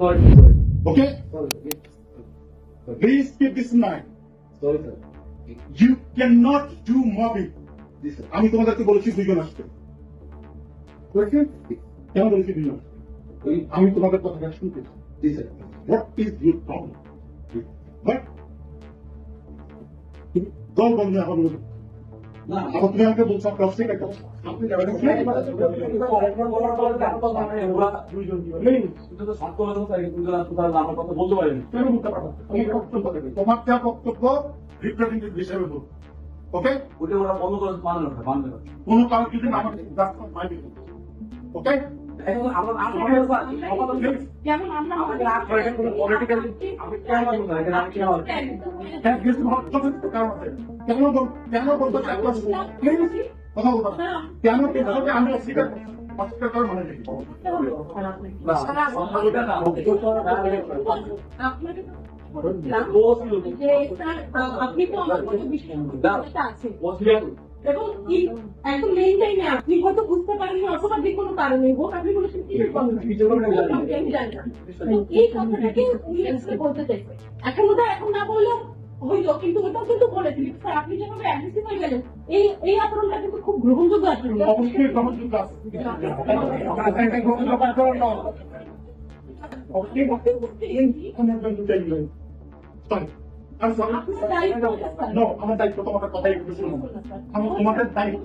Sorry, sorry. Okay? Sorry. Please keep this in mind. Sorry, sir. You cannot do mobbing. আমি তোমাদেরকে বলেছি দুজন আসতে? কেন বলেছি? ওই- আমি তোমাদের কথাটা শুনতেছি। What is your problem but দল বন্ধ এখন বলছো। না, আবার তুমি আমাকে বলছো ক্রস চেক একটা আপনি যাবেন তো সত্য কথা, স্যার। কিন্তু তো তারা কথা বলতে পারেনি। কেন বলতে পারো না? বক্তব্য তোমার যা বক্তব্য রিপ্রেজেন্টেটিভ হিসেবে বলব ওকে ওটা ওরা বন্ধ করে মানে না, মানবে কোনো কারণ যদি না আমাকে ওকে কোনো কেন বলতে কথা বলব না। কেন বলতে আমি অস্বীকার আপনাকে। আপনি তো আমার মতো বিশ্বাসটা আছে বলছিলেন, কি একদম মেইন টাইমে আপনি হয়তো বুঝতে পারেননি অথবা যে কোনো কারণে হোক আপনি বলেছেন কি এই কথাটাকে উনি বলতে চাইছে। এখন ওটা এখন না বললেও হইল কিন্তু ওটাও কিন্তু বলেছিল। স্যার আপনি যেভাবে অ্যাগ্রেসিভ হয়ে গেলেন এই এই আচরণটা কিন্তু খুব গ্রহণযোগ্য আচরণ। অবশ্যই গ্রহণযোগ্য। অবশ্যই। আমার দায়িত্ব তোমাদের কথাই একটু শুনো আমি তোমাদের দায়িত্ব।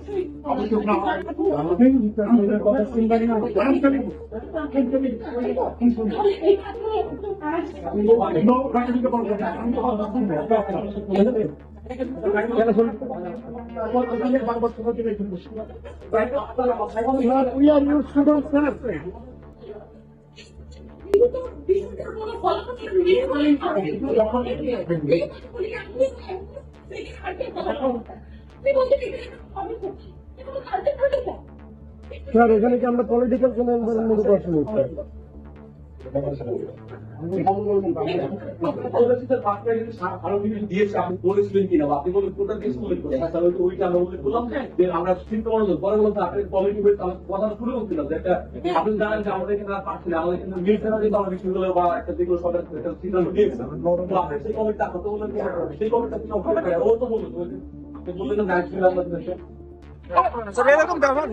We are your students, sir. Sir এখানে কি আমরা পলিটিক্যাল কোনো এনভায়রনমেন্ট প্রশ্ন আরও কিছু দিয়েছে, আপনি বলেছিলেন কিনা, আপনি বললেন কোনটা দিয়ে শুনলেন হ্যাঁ, তাহলে তো ওইটা আমরা বলে বললাম যে আমরা চিন্তা করলাম, পরে বললাম, আপনি committee হয়েছে, কথা শুরু করছিলাম একটা- আপনি জানেন যে আমাদের এখানে পাচ্ছি না, আমাদের এখানে মিলছে না কিন্তু আমরা বিষয়গুলো বা একটা যেগুলো সরকার একটা সিদ্ধান্ত নিয়েছে। আপনি সেই committee টা কথা বললেন সেই committee টা কি হবে না? ও তো বলল, আপনি বললেন না, actually আমাদের দেশে স্যার এরকম ব্যবহার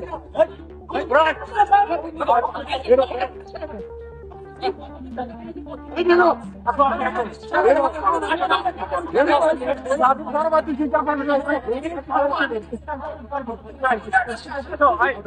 はい。